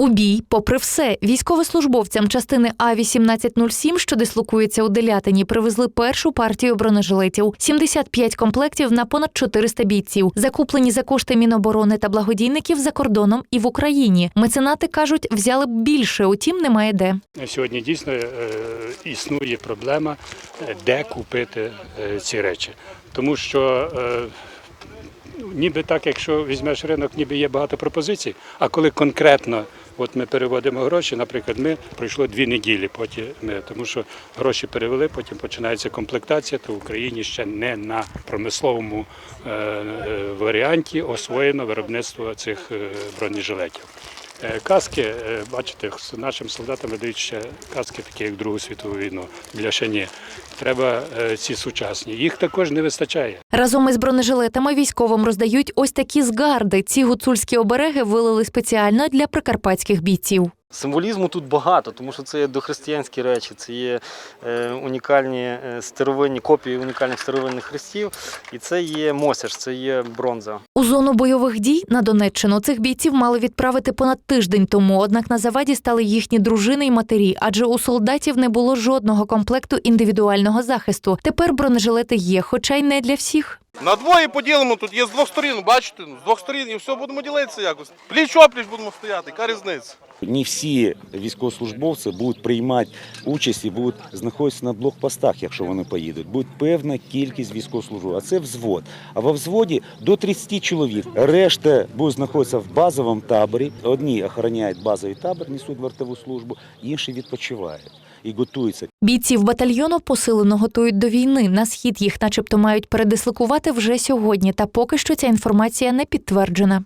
У бій, попри все, військовослужбовцям частини А 1807 що дислокується у Делятині, привезли першу партію бронежилетів. 75 комплектів на понад 400 бійців, закуплені за кошти Міноборони та благодійників за кордоном і в Україні. Меценати кажуть, взяли б більше, утім немає де. Сьогодні дійсно е, існує проблема, е, де купити е, ці речі. Тому що ніби так, якщо візьмеш ринок, ніби є багато пропозицій, а коли конкретно от ми переводимо гроші, наприклад, ми пройшло дві неділі, потім ми, тому що гроші перевели, потім починається комплектація, то в Україні ще не на промисловому е, е, варіанті освоєно виробництво цих е, бронежилетів. Е, Каски, е, бачите, нашим солдатам дають ще каски, такі як Другу світову війну, бляшані. Треба е, ці сучасні. Їх також не вистачає. Разом із бронежилетами військовим роздають ось такі згарди. Ці гуцульські обереги вилили спеціально для прикарпатських бійців. Символізму тут багато, тому що це є дохристиянські речі, це є е, унікальні е, старовинні копії унікальних старовинних хрестів, і це є мосяж, це є бронза. У зону бойових дій на Донеччину цих бійців мали відправити понад тиждень тому. Однак на заваді стали їхні дружини й матері, адже у солдатів не було жодного комплекту індивідуального захисту. Тепер бронежилети є, хоча й не для всіх. На двоє поділимо тут, є з двох сторін, бачите, з двох сторін і все будемо ділитися якось. Пліч опліч будемо стояти, яка різниця? Не всі військовослужбовці будуть приймати участь і будуть знаходитися на блокпостах, якщо вони поїдуть. Буде певна кількість військовослужбовців, а це взвод. А во взводі до 30 чоловік. Решта будуть знаходитися в базовому таборі. Одні охороняють базовий табор, несуть вартову службу, інші відпочивають і готуються. Бійців батальйону посилено готують до війни. На схід їх, начебто, мають передислокувати вже сьогодні. Та поки що ця інформація не підтверджена.